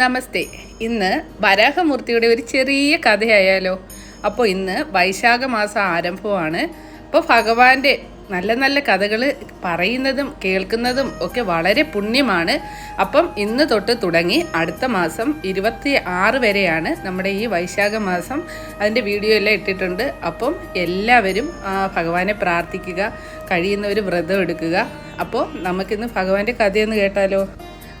നമസ്തേ. ഇന്ന് വരാഹമൂർത്തിയുടെ ഒരു ചെറിയ കഥയായാലോ? അപ്പോൾ ഇന്ന് വൈശാഖ മാസം ആരംഭമാണ് അപ്പോൾ ഭഗവാന്റെ നല്ല നല്ല കഥകൾ പറയുന്നതും കേൾക്കുന്നതും ഒക്കെ വളരെ പുണ്യമാണ്. അപ്പം ഇന്ന് തൊട്ട് തുടങ്ങി അടുത്ത മാസം ഇരുപത്തി ആറ് വരെയാണ് നമ്മുടെ ഈ വൈശാഖ മാസം അതിന്റെ വീഡിയോ എല്ലാം ഇട്ടിട്ടുണ്ട്. അപ്പം എല്ലാവരും ഭഗവാനെ പ്രാർത്ഥിക്കുക കഴിയുന്നവർ വ്രതം എടുക്കുക. അപ്പോൾ നമുക്കിന്ന് ഭഗവാന്റെ കഥയൊന്ന് കേട്ടാലോ?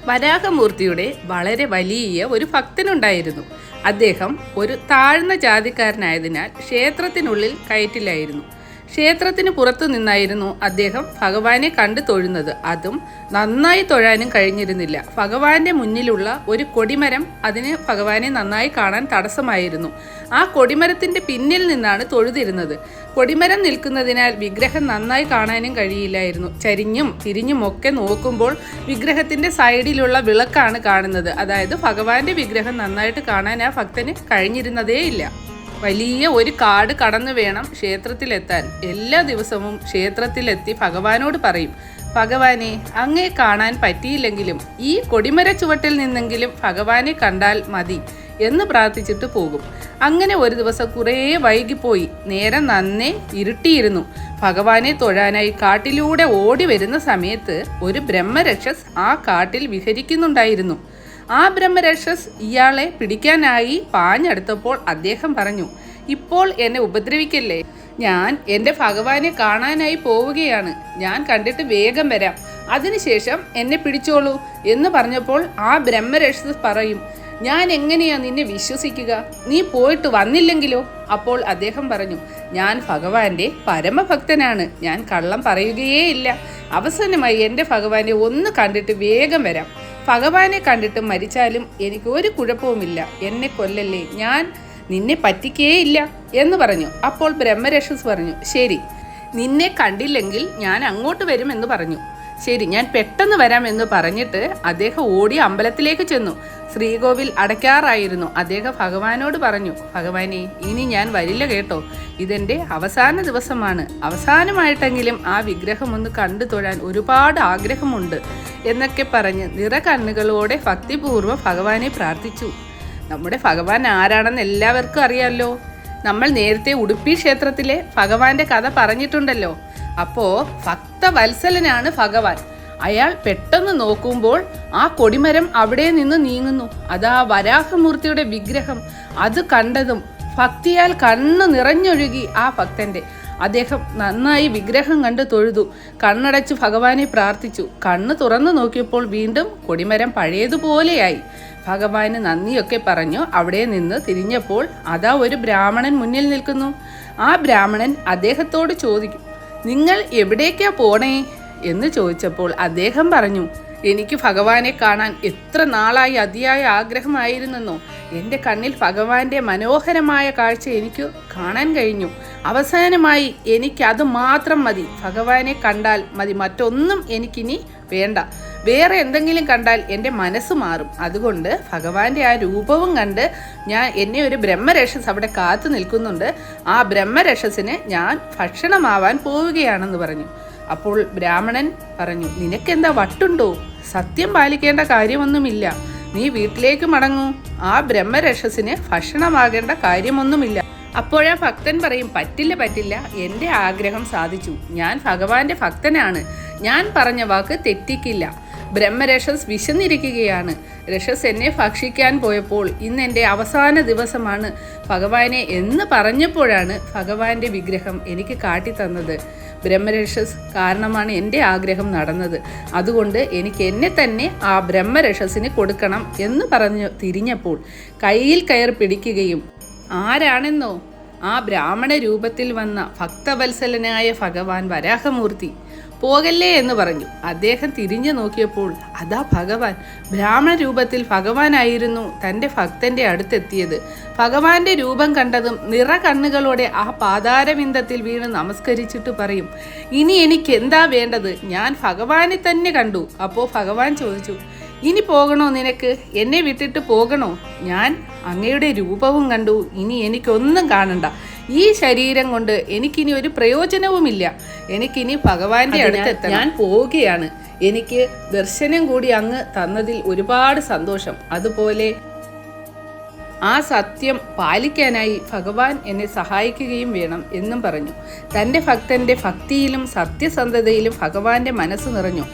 വരാഹമൂർത്തിയുടെ വളരെ വലിയ ഒരു ഭക്തനുണ്ടായിരുന്നു. അദ്ദേഹം ഒരു താഴ്ന്ന ജാതിക്കാരനായതിനാൽ ക്ഷേത്രത്തിനുള്ളിൽ കയറ്റിലായിരുന്നു. ക്ഷേത്രത്തിന് പുറത്തു നിന്നായിരുന്നു അദ്ദേഹം ഭഗവാനെ കണ്ടു തൊഴുന്നത്. അതും നന്നായി തൊഴാനും കഴിഞ്ഞിരുന്നില്ല. ഭഗവാന്റെ മുന്നിലുള്ള ഒരു കൊടിമരം അതിന് ഭഗവാനെ നന്നായി കാണാൻ തടസ്സമായിരുന്നു. ആ കൊടിമരത്തിന്റെ പിന്നിൽ നിന്നാണ് തൊഴുതിരുന്നത്. കൊടിമരം നിൽക്കുന്നതിനാൽ വിഗ്രഹം നന്നായി കാണാനും കഴിയില്ലായിരുന്നു. ചരിഞ്ഞും തിരിഞ്ഞും ഒക്കെ നോക്കുമ്പോൾ വിഗ്രഹത്തിന്റെ സൈഡിലുള്ള വിളക്കാണ് കാണുന്നത്. അതായത് ഭഗവാന്റെ വിഗ്രഹം നന്നായിട്ട് കാണാൻ ആ ഭക്തന് കഴിഞ്ഞിരുന്നതേയില്ല. വലിയ ഒരു കാട് കടന്നു വേണം ക്ഷേത്രത്തിലെത്താൻ. എല്ലാ ദിവസവും ക്ഷേത്രത്തിലെത്തി ഭഗവാനോട് പറയും ഭഗവാനെ അങ്ങേ കാണാൻ പറ്റിയില്ലെങ്കിലും ഈ കൊടിമര ചുവട്ടിൽ നിന്നെങ്കിലും ഭഗവാനെ കണ്ടാൽ മതി എന്ന് പ്രാർത്ഥിച്ചിട്ട് പോകും. അങ്ങനെ ഒരു ദിവസം കുറേ വൈകിപ്പോയി. നേരം നന്നേ ഇരുട്ടിയിരുന്നു. ഭഗവാനെ തൊഴാനായി കാട്ടിലൂടെ ഓടി വരുന്ന സമയത്ത് ഒരു ബ്രഹ്മരക്ഷസ് ആ കാട്ടിൽ വിഹരിക്കുന്നുണ്ടായിരുന്നു. ആ ബ്രഹ്മരക്ഷസ് ഇയാളെ പിടിക്കാനായി പാഞ്ഞെടുത്തപ്പോൾ അദ്ദേഹം പറഞ്ഞു ഇപ്പോൾ എന്നെ ഉപദ്രവിക്കല്ലേ? ഞാൻ എന്റെ ഭഗവാനെ കാണാനായി പോവുകയാണ്. ഞാൻ കണ്ടിട്ട് വേഗം വരാം. അതിനുശേഷം എന്നെ പിടിച്ചോളൂ എന്ന് പറഞ്ഞപ്പോൾ ആ ബ്രഹ്മരക്ഷസ് പറയും ഞാൻ എങ്ങനെയാ നിന്നെ വിശ്വസിക്കുക? നീ പോയിട്ട് വന്നില്ലെങ്കിലോ? അപ്പോൾ അദ്ദേഹം പറഞ്ഞു ഞാൻ ഭഗവാന്റെ പരമഭക്തനാണ്. ഞാൻ കള്ളം പറയുകയേ ഇല്ല. അവസാനമായി എന്റെ ഭഗവാനെ ഒന്ന് കണ്ടിട്ട് വേഗം വരാം. ഭഗവാനെ കണ്ടിട്ട് മരിച്ചാലും എനിക്ക് ഒരു കുഴപ്പവുമില്ല. എന്നെ കൊല്ലല്ലേ ഞാൻ നിന്നെ പറ്റിക്കേയില്ല എന്ന് പറഞ്ഞു. അപ്പോൾ ബ്രഹ്മരക്ഷസ് പറഞ്ഞു ശരി നിന്നെ കണ്ടില്ലെങ്കിൽ ഞാൻ അങ്ങോട്ട് വരും എന്ന് പറഞ്ഞു. ശരി ഞാൻ പെട്ടെന്ന് വരാം എന്ന് പറഞ്ഞിട്ട് അദ്ദേഹം ഓടി അമ്പലത്തിലേക്ക് ചെന്നു. ശ്രീകോവിൽ അടയ്ക്കാറായിരുന്നു. അദ്ദേഹം ഭഗവാനോട് പറഞ്ഞു ഭഗവാനെ ഇനി ഞാൻ വരില്ല കേട്ടോ. ഇതെന്റെ അവസാന ദിവസമാണ്. അവസാനമായിട്ടെങ്കിലും ആ വിഗ്രഹം ഒന്ന് കണ്ടു തൊഴാൻ ഒരുപാട് ആഗ്രഹമുണ്ട് എന്നൊക്കെ പറഞ്ഞ് നിറകണ്ണുകളോടെ ഭക്തിപൂർവം ഭഗവാനെ പ്രാർത്ഥിച്ചു. നമ്മുടെ ഭഗവാൻ ആരാണെന്ന് എല്ലാവർക്കും അറിയാമല്ലോ നമ്മൾ നേരത്തെ ഉടുപ്പി ക്ഷേത്രത്തിലെ ഭഗവാന്റെ കഥ പറഞ്ഞിട്ടുണ്ടല്ലോ. അപ്പോ ഭക്തവത്സലനാണ് ഭഗവാൻ. അയാൾ പെട്ടെന്ന് നോക്കുമ്പോൾ ആ കൊടിമരം അവിടെ നിന്ന് നീങ്ങുന്നു. അതാ വരാഹമൂർത്തിയുടെ വിഗ്രഹം. അത് കണ്ടതും ഭക്തിയാൽ കണ്ണു നിറഞ്ഞൊഴുകി ആ ഭക്തന്റെ. അദ്ദേഹം നന്നായി വിഗ്രഹം കണ്ട് തൊഴുതു. കണ്ണടച്ച് ഭഗവാനെ പ്രാർത്ഥിച്ചു. കണ്ണ് തുറന്നു നോക്കിയപ്പോൾ വീണ്ടും കൊടിമരം പഴയതുപോലെയായി. ഭഗവാന് നന്ദിയൊക്കെ പറഞ്ഞു അവിടെ നിന്ന് തിരിഞ്ഞപ്പോൾ അതാ ഒരു ബ്രാഹ്മണൻ മുന്നിൽ നിൽക്കുന്നു. ആ ബ്രാഹ്മണൻ അദ്ദേഹത്തോട് ചോദിക്കും നിങ്ങൾ എവിടേക്കാ പോണേ? എന്ന് ചോദിച്ചപ്പോൾ അദ്ദേഹം പറഞ്ഞു എനിക്ക് ഭഗവാനെ കാണാൻ എത്ര നാളായി അതിയായ ആഗ്രഹമായിരുന്നെന്നോ? എന്റെ കണ്ണിൽ ഭഗവാന്റെ മനോഹരമായ കാഴ്ച എനിക്ക് കാണാൻ കഴിഞ്ഞു. അവസാനമായി എനിക്ക് അത് മാത്രം മതി. ഭഗവാനെ കണ്ടാൽ മതി. മറ്റൊന്നും എനിക്കിനി വേണ്ട. വേറെ എന്തെങ്കിലും കണ്ടാൽ എന്റെ മനസ്സ് മാറും. അതുകൊണ്ട് ഭഗവാന്റെ ആ രൂപവും കണ്ട് ഞാൻ എന്നെ ഒരു ബ്രഹ്മരക്ഷസ് അവിടെ കാത്തു നിൽക്കുന്നുണ്ട്. ആ ബ്രഹ്മരക്ഷസിന് ഞാൻ ഭക്ഷണമാവാൻ പോവുകയാണെന്ന് പറഞ്ഞു. അപ്പോൾ ബ്രാഹ്മണൻ പറഞ്ഞു നിനക്കെന്താ വട്ടുണ്ടോ? സത്യം പാലിക്കേണ്ട കാര്യമൊന്നുമില്ല. നീ വീട്ടിലേക്ക് മടങ്ങൂ. ആ ബ്രഹ്മരക്ഷസിന് ഭക്ഷണമാകേണ്ട കാര്യമൊന്നുമില്ല. അപ്പോഴാ ഭക്തൻ പറയും പറ്റില്ല പറ്റില്ല. എന്റെ ആഗ്രഹം സാധിച്ചു. ഞാൻ ഭഗവാന്റെ ഭക്തനാണ്. ഞാൻ പറഞ്ഞ വാക്ക് തെറ്റിക്കില്ല. ബ്രഹ്മരക്ഷസ് വിശന്നിരിക്കുകയാണ്. രക്ഷസ് എന്നെ ഭക്ഷിക്കാൻ പോയപ്പോൾ ഇന്ന് എന്റെ അവസാന ദിവസമാണ് ഭഗവാനെ എന്ന് പറഞ്ഞപ്പോഴാണ് ഭഗവാന്റെ വിഗ്രഹം എനിക്ക് കാട്ടിത്തന്നത്. ബ്രഹ്മരക്ഷസ് കാരണമാണ് എന്റെ ആഗ്രഹം നടന്നത്. അതുകൊണ്ട് എനിക്ക് എന്നെ തന്നെ ആ ബ്രഹ്മരക്ഷസിന് കൊടുക്കണം എന്ന് പറഞ്ഞു തിരിഞ്ഞപ്പോൾ കയ്യിൽ കയർ പിടിക്കുകയും ആരാണെന്നോ? ആ ബ്രാഹ്മണ രൂപത്തിൽ വന്ന ഭക്തവത്സലനായ ഭഗവാൻ വരാഹമൂർത്തി പോകല്ലേ എന്ന് പറഞ്ഞു. അദ്ദേഹം തിരിഞ്ഞു നോക്കിയപ്പോൾ അതാ ഭഗവാൻ. ബ്രാഹ്മണ രൂപത്തിൽ ഭഗവാനായിരുന്നു തന്റെ ഭക്തന്റെ അടുത്തെത്തിയത്. ഭഗവാന്റെ രൂപം കണ്ടതും നിറ കണ്ണുകളോടെ ആ പാതാരവിന്ദത്തിൽ വീണ് നമസ്കരിച്ചിട്ട് പറയും ഇനി എനിക്ക് എന്താ വേണ്ടത്? ഞാൻ ഭഗവാനെ തന്നെ കണ്ടു. അപ്പോൾ ഭഗവാൻ ചോദിച്ചു ഇനി പോകണോ നിനക്ക്? എന്നെ വിട്ടിട്ട് പോകണോ? ഞാൻ അങ്ങയുടെ രൂപവും കണ്ടു. ഇനി എനിക്കൊന്നും കാണണ്ട. ഈ ശരീരം കൊണ്ട് എനിക്കിനി ഒരു പ്രയോജനവുമില്ല. എനിക്കിനി ഭഗവാന്റെ അടുത്ത് ഞാൻ പോവുകയാണ്. എനിക്ക് ദർശനം കൂടി അങ്ങ് തന്നതിൽ ഒരുപാട് സന്തോഷം. അതുപോലെ ആ സത്യം പാലിക്കാനായി ഭഗവാൻ എന്നെ സഹായിക്കുകയും വേണം എന്നും പറഞ്ഞു. തന്റെ ഭക്തന്റെ ഭക്തിയിലും സത്യസന്ധതയിലും ഭഗവാന്റെ മനസ്സ് നിറഞ്ഞു.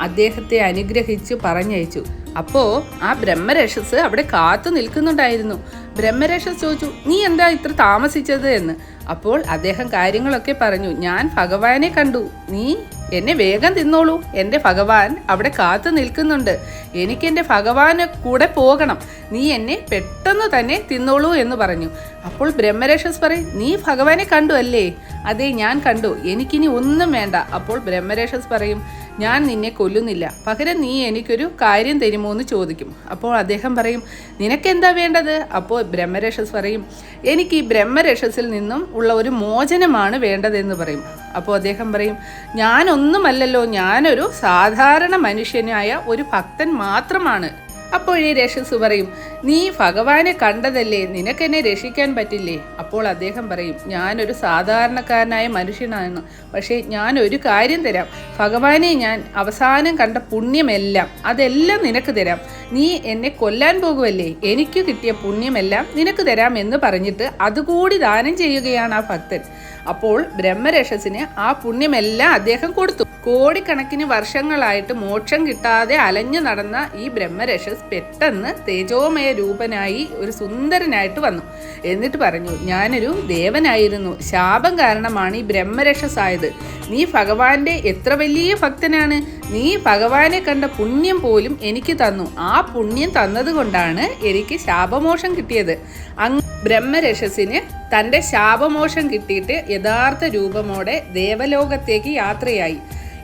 അദ്ദേഹത്തെ അനുഗ്രഹിച്ചു പറഞ്ഞയച്ചു. അപ്പോൾ ആ ബ്രഹ്മരക്ഷസ് അവിടെ കാത്തു നിൽക്കുന്നുണ്ടായിരുന്നു. ബ്രഹ്മരക്ഷസ് ചോദിച്ചു നീ എന്താ ഇത്ര താമസിച്ചത്? എന്ന്. അപ്പോൾ അദ്ദേഹം കാര്യങ്ങളൊക്കെ പറഞ്ഞു. ഞാൻ ഭഗവാനെ കണ്ടു. നീ എന്നെ വേഗം തിന്നോളൂ. എന്റെ ഭഗവാൻ അവിടെ കാത്തു നിൽക്കുന്നുണ്ട്. എനിക്ക് എന്റെ ഭഗവാന് കൂടെ പോകണം. നീ എന്നെ പെട്ടെന്ന് തന്നെ തിന്നോളൂ എന്ന് പറഞ്ഞു. അപ്പോൾ ബ്രഹ്മരക്ഷസ് പറയും നീ ഭഗവാനെ കണ്ടു അല്ലേ? അതെ ഞാൻ കണ്ടു. എനിക്കിനി ഒന്നും വേണ്ട. അപ്പോൾ ബ്രഹ്മരക്ഷസ് പറയും ഞാൻ നിന്നെ കൊല്ലുന്നില്ല. പകരം നീ എനിക്കൊരു കാര്യം തരുമോ എന്ന് ചോദിക്കും. അപ്പോൾ അദ്ദേഹം പറയും നിനക്കെന്താ വേണ്ടത്? അപ്പോൾ ബ്രഹ്മരക്ഷസ് പറയും എനിക്ക് ഈ ബ്രഹ്മരക്ഷസിൽ നിന്നും ഉള്ള ഒരു മോചനമാണ് വേണ്ടതെന്ന് പറയും. അപ്പോൾ അദ്ദേഹം പറയും ഞാനൊന്നുമല്ലല്ലോ ഞാനൊരു സാധാരണ മനുഷ്യനായ ഒരു ഭക്തൻ മാത്രമാണ്. അപ്പോഴേ രക്ഷസ് പറയും നീ ഭഗവാനെ കണ്ടതല്ലേ നിനക്കെന്നെ രക്ഷിക്കാൻ പറ്റില്ലേ? അപ്പോൾ അദ്ദേഹം പറയും ഞാനൊരു സാധാരണക്കാരനായ മനുഷ്യനാണ് പക്ഷേ ഞാൻ ഒരു കാര്യം തരാം. ഭഗവാനെ ഞാൻ അവസാനം കണ്ട പുണ്യമെല്ലാം അതെല്ലാം നിനക്ക് തരാം. നീ എന്നെ കൊല്ലാൻ പോകുമല്ലേ എനിക്ക് കിട്ടിയ പുണ്യമെല്ലാം നിനക്ക് തരാം എന്ന് പറഞ്ഞിട്ട് അതുകൂടി ദാനം ചെയ്യുകയാണ് ആ ഭക്തൻ. അപ്പോൾ ബ്രഹ്മരക്ഷസിന് ആ പുണ്യമെല്ലാം അദ്ദേഹം കൊടുത്തു. കോടിക്കണക്കിന് വർഷങ്ങളായിട്ട് മോക്ഷം കിട്ടാതെ അലഞ്ഞു നടന്ന ഈ ബ്രഹ്മരക്ഷസ് പെട്ടെന്ന് തേജോമയ രൂപനായി ഒരു സുന്ദരനായിട്ട് വന്നു. എന്നിട്ട് പറഞ്ഞു ഞാനൊരു ദേവനായിരുന്നു. ശാപം കാരണമാണ് ഈ ബ്രഹ്മരക്ഷസ് ആയത് നീ ഭഗവാന്റെ എത്ര വലിയ ഭക്തനാണ്? നീ ഭഗവാനെ കണ്ട പുണ്യം പോലും എനിക്ക് തന്നു. ആ പുണ്യം തന്നതുകൊണ്ടാണ് എനിക്ക് ശാപമോഷം കിട്ടിയത്. അങ് ബ്രഹ്മരക്ഷസിന് തന്റെ ശാപമോഷം കിട്ടിയിട്ട് യഥാർത്ഥ രൂപമോടെ ദേവലോകത്തേക്ക് യാത്രയായി.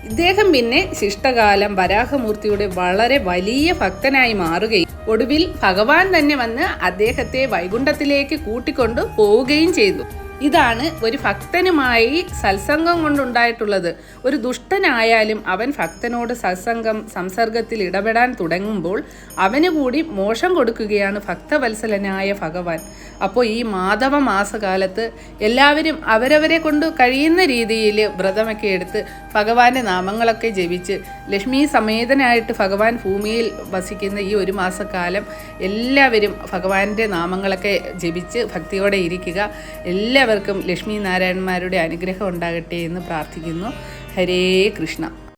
ഇദ്ദേഹം പിന്നെ ശിഷ്ടകാലം വരാഹമൂർത്തിയുടെ വളരെ വലിയ ഭക്തനായി മാറുകയും ഒടുവിൽ ഭഗവാൻ തന്നെ വന്ന് അദ്ദേഹത്തെ വൈകുണ്ഠത്തിലേക്ക് കൂട്ടിക്കൊണ്ടു പോവുകയും ചെയ്തു. ഇതാണ് ഒരു ഭക്തനുമായി സത്സംഗം കൊണ്ടുണ്ടായിട്ടുള്ളത്. ഒരു ദുഷ്ടനായാലും അവൻ ഭക്തനോട് സത്സംഗം സംസർഗത്തിൽ ഇടപെടാൻ തുടങ്ങുമ്പോൾ അവന് കൂടി മോശം കൊടുക്കുകയാണ് ഭക്തവത്സലനായ ഭഗവാൻ. അപ്പോൾ ഈ മാധവ മാസകാലത്ത് എല്ലാവരും അവരവരെ കൊണ്ട് കഴിയുന്ന രീതിയിൽ വ്രതമൊക്കെ എടുത്ത് ഭഗവാന്റെ നാമങ്ങളൊക്കെ ജപിച്ച് ലക്ഷ്മി സമേതനായിട്ട് ഭഗവാൻ ഭൂമിയിൽ വസിക്കുന്ന ഈ ഒരു മാസക്കാലം എല്ലാവരും ഭഗവാന്റെ നാമങ്ങളൊക്കെ ജപിച്ച് ഭക്തിയോടെ ഇരിക്കുക. എല്ലാവർക്കും ലക്ഷ്മി നാരായണന്മാരുടെ അനുഗ്രഹം ഉണ്ടാകട്ടെ എന്ന് പ്രാർത്ഥിക്കുന്നു. ഹരേ കൃഷ്ണ.